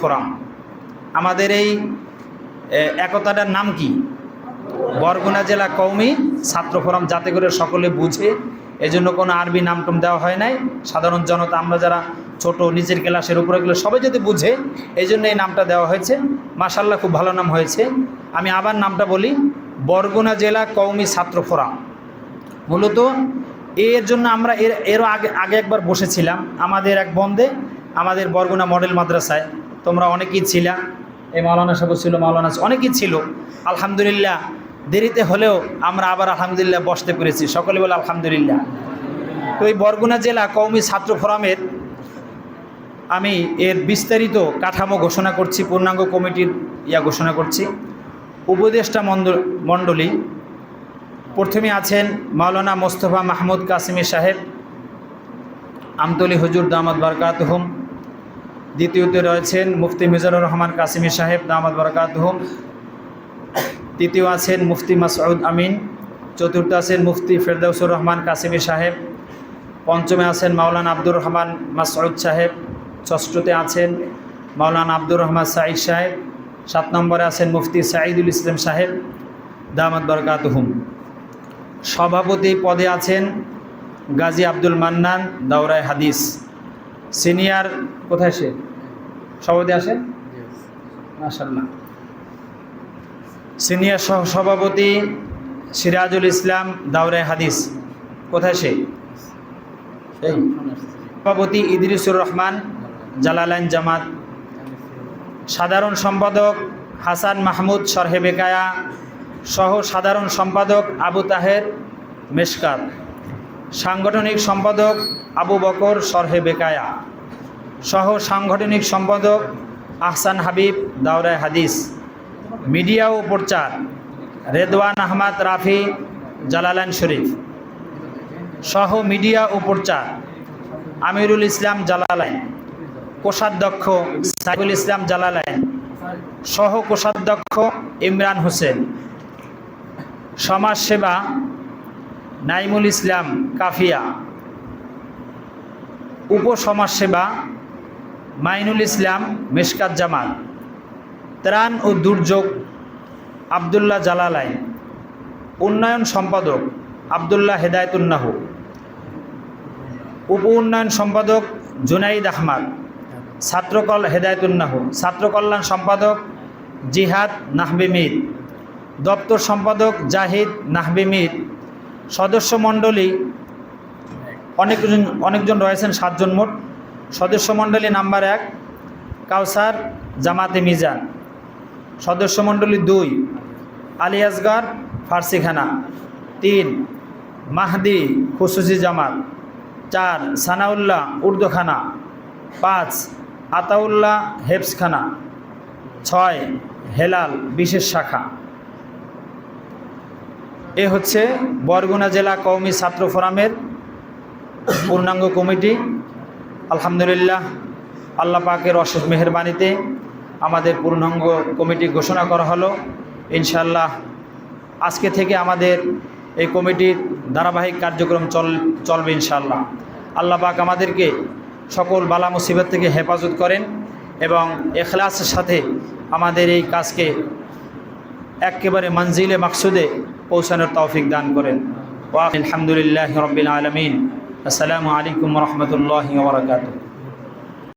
Forum. আমাদের এই একতাটার নাম কি? বরগুনা জেলা কৌমি ছাত্র ফোরাম, যাতে করে সকলে বুঝে। এজন্য কোনো আরবি নাম নামটম দেওয়া হয় নাই। সাধারণ জনতা, আমরা যারা ছোট নিচের ক্লাসের উপরে গেলে সবাই যদি বুঝে এই জন্য এই নামটা দেওয়া হয়েছে। মাসাল্লাহ খুব ভালো নাম হয়েছে। আমি আবার নামটা বলি, বরগুনা জেলা কৌমি ছাত্র ফোরাম। মূলত এর জন্য আমরা এর, এরও আগে আগে একবার বসেছিলাম। আমাদের এক বন্ধে, আমাদের বরগুনা মডেল মাদ্রাসায়। তোমরা অনেকেই ছিলা। এই মাওলানা সাহেব ছিল, মাওলানা অনেকেই ছিল। আলহামদুলিল্লাহ, দেরিতে হলেও আমরা আবার আলহামদুলিল্লাহ বসতে পেরেছি। সকলে বলে আলহামদুলিল্লাহ। তো এই বরগুনা জেলা কৌমি ছাত্র ফোরামের আমি এর বিস্তারিত কাঠামো ঘোষণা করছি, পূর্ণাঙ্গ কমিটির ইয়া ঘোষণা করছি। উপদেষ্টা মণ্ডলী প্রথমে আছেন মাওলানা মোস্তফা মাহমুদ কাসিমি সাহেব। আমতলি হুজুর দামাদ বারকাত হুম দ্বিতীয়তে রয়েছেন মুফতি মিজানুর রহমান কাসিমি সাহেব দামাদ বারকাত হুম। তৃতীয় আছেন মুফতি মাসউদ আমিন। চতুর্থ আছেন মুফতি ফেরদাউসুর রহমান কাসিমি সাহেব। পঞ্চমে আছেন মাওলানা আব্দুর রহমান মাসউদ সাহেব। ষষ্ঠতে আছেন মাওলানা আব্দুর রহমান সাঈদ সাহেব। সাত নম্বরে আছেন মুফতি সাঈদুল ইসলাম সাহেব দামাদ বরকাত হুম। সভাপতি পদে আছেন গাজী আব্দুল মান্নান, দাওরায় হাদিস। সিনিয়র কোথায় সে? সভাপতি আসে? মাশাল্লাহ সিনিয়র সভাপতি সিরাজুল ইসলাম দাওরায় হাদিস। কোথায় সে? সভাপতি ইদরিসুর রহমান জালালাইন জামাত। সাধারণ সম্পাদক হাসান মাহমুদ সরহে বেকায়া সহ সাধারণ সম্পাদক আবু তাহের মেশকাত। সাংগঠনিক সম্পাদক আবু বকর সরহে বেকায়া, সহ সাংগঠনিক সম্পাদক আহসান হাবিব দাওরায় হাদিস, মিডিয়া ও প্রচার, রেদওয়ান আহমদ রাফি জালালান শরীফ, সহ মিডিয়া ও প্রচার, আমিরুল ইসলাম জালালাইন, কোষাধ্যক্ষ সাইফুল ইসলাম জালালাইন, সহ কোষাধ্যক্ষ ইমরান হোসেন, সমাজসেবা নাইমুল ইসলাম কাফিয়া। উপসমাজসেবা, মাইনুল ইসলাম মেশকাত জামাল ত্রাণ ও দুর্যোগ, আবদুল্লাহ জালালাইন। উন্নয়ন সম্পাদক, আবদুল্লাহ হেদায়তুন্নাহ। উপ উন্নয়ন সম্পাদক, জুনাইদ আহমদ। ছাত্রকল হেদায়তুন্নাহ। ছাত্রকল্যাণ সম্পাদক, জিহাদ নাহবে মির। দপ্তর সম্পাদক, জাহিদ নাহবে মির সদস্য মণ্ডলী, অনেকজন অনেকজন রয়েছেন, সাতজন মোট। সদস্য মণ্ডলী নাম্বার এক, কাউসার জামাতে মিজান। সদস্য মণ্ডলী দুই, আলী আসগর ফার্সিখানা। তিন, মাহদি খুসুসি জামাত। চার, সানাউল্লাহ উর্দুখানা। পাঁচ, আতাউল্লাহ হেফসখানা ছয়, হেলাল বিশেষ শাখা। এ হচ্ছে বরগুনা জেলা কওমি ছাত্র ফোরামের পূর্ণাঙ্গ কমিটি। আলহামদুলিল্লাহ, আল্লাহ পাকের অশেষ মেহরবানিতে আমাদের পূর্ণাঙ্গ কমিটি ঘোষণা করা হলো। ইনশাল্লাহ আজকে থেকে আমাদের এই কমিটির ধারাবাহিক কার্যক্রম চল, চলবে ইনশাল্লাহ আল্লাহ পাক আমাদেরকে সকল বালা মুসিবত থেকে হেফাজত করেন এবং এখলাসের সাথে আমাদের এই কাজকে একেবারে মঞ্জিলে মাকসুদে পৌঁছানোর তৌফিক দান করেন ওয়া আলহামদুলিল্লাহ রবিল আলমিন আসসালামু আলাইকুম রহমতুল্লাহ ওবরাকাতুহ